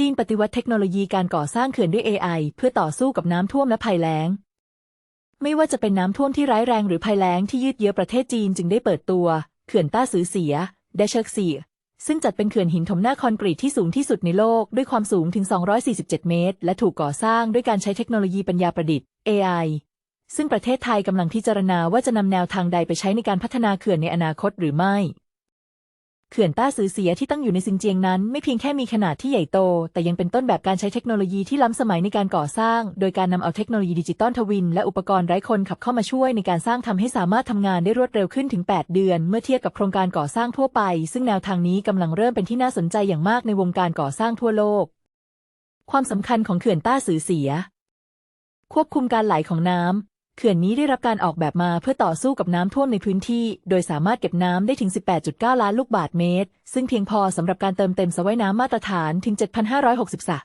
จีนปฏิวัติเทคโนโลยีการก่อสร้างเขื่อนด้วย AI เพื่อต่อสู้กับน้ำท่วมและภัยแล้ง ไม่ว่าจะเป็นน้ำท่วมที่ร้ายแรงหรือภัยแล้งที่ยืดเยื้อประเทศจีนจึงได้เปิดตัว เขื่อนต้าซือเสียเดเชกเสียซึ่งจัดเป็นเขื่อนหินถมหน้าคอนกรีตที่สูงที่สุดในโลกด้วยความสูงถึง 247 เมตร และถูกก่อสร้างด้วยการใช้เทคโนโลยีปัญญาประดิษฐ์ AI ซึ่งประเทศไทยกำลังพิจารณาว่าจะนำแนวทางใดไปใช้ในการพัฒนาเขื่อนในอนาคตหรือไม่ เขื่อนต้าซือเสียที่ตั้งอยู่ในซินเจียงนั้น ไม่เพียงแค่มีขนาดที่ใหญ่โต แต่ยังเป็นต้นแบบการใช้เทคโนโลยีที่ล้ำสมัยในการก่อสร้าง โดยการนำเอาเทคโนโลยีดิจิตอลทวิน และอุปกรณ์ไร้คนขับเข้ามาช่วยในการสร้างทำให้สามารถทำงานได้รวดเร็วขึ้นถึง 8 เดือน เมื่อเทียบกับโครงการก่อสร้างทั่วไป ซึ่งแนวทางนี้กำลังเริ่มเป็นที่น่าสนใจอย่างมากในวงการก่อสร้างทั่วโลก ความสำคัญของเขื่อนต้าซือเสีย ควบคุมการไหลของน้ำ เขื่อนนี้ได้รับการออกแบบมาเพื่อต่อสู้กับน้ำท่วมในพื้นที่ โดยสามารถเก็บน้ำได้ถึง 18.9 ล้านลูกบาศก์เมตร ซึ่งเพียงพอสำหรับการเติมเต็มสระว่ายน้ำมาตรฐานถึง 7,560 สระ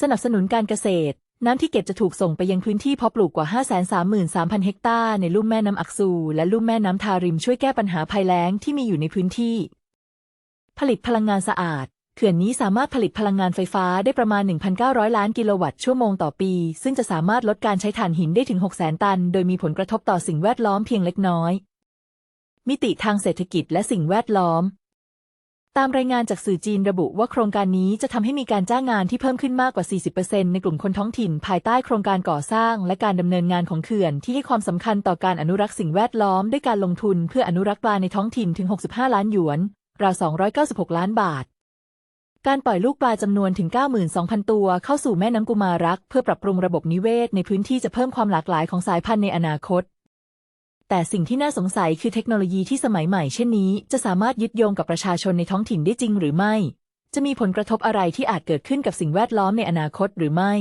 สนับสนุนการเกษตร น้ำที่เก็บจะถูกส่งไปยังพื้นที่เพาะปลูกกว่า 533,000 เฮกตาร์ในลุ่มแม่น้ำอักซู และลุ่มแม่น้ำทาริมช่วยแก้ปัญหาภัยแล้งที่มีอยู่ในพื้นที่ ผลิตพลังงานสะอาด ขื่อนนี้สามารถผลิตพลังงานไฟฟ้าได้ประมาณ 1,900 ล้านกิโลวัตต์ชั่วโมงต่อปี ซึ่งจะสามารถลดการใช้ถ่านหินได้ถึง 600,000 ตัน โดยมีผลกระทบต่อสิ่งแวดล้อมเพียงเล็กน้อย มิติทางเศรษฐกิจและสิ่งแวดล้อม ตามรายงานจากสื่อจีนระบุว่าโครงการนี้จะทำให้มีการจ้างงานที่เพิ่มขึ้นมากกว่า 40%ในกลุ่มคนท้องถิ่น ภายใต้โครงการก่อสร้าง และการดำเนินงานของเขื่อนที่ให้ความสำคัญต่อการอนุรักษ์สิ่งแวดล้อมด้วยการลงทุนเพื่ออนุรักษ์ปลาในท้องถิ่นถึง 65 ล้านหยวน ราว 296 ล้านบาท การปล่อยลูกปลาจำนวนถึง 92,000 ตัวเข้าสู่แม่น้ำกุมารัก เพื่อปรับปรุงระบบนิเวศในพื้นที่จะเพิ่มความหลากหลายของสายพันธุ์ในอนาคต แต่สิ่งที่น่าสงสัยคือเทคโนโลยีที่สมัยใหม่เช่นนี้ จะสามารถยึดโยงกับประชาชนในท้องถิ่นได้จริงหรือไม่ จะมีผลกระทบอะไรที่อาจเกิดขึ้นกับสิ่งแวดล้อมในอนาคตหรือไม่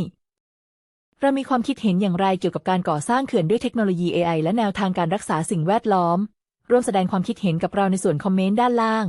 เรามีความคิดเห็นอย่างไรเกี่ยวกับการก่อสร้างเขื่อนด้วยเทคโนโลยี AI และแนวทางการรักษาสิ่งแวดล้อม ร่วมแสดงความคิดเห็นกับเราในส่วนคอมเมนต์ด้านล่าง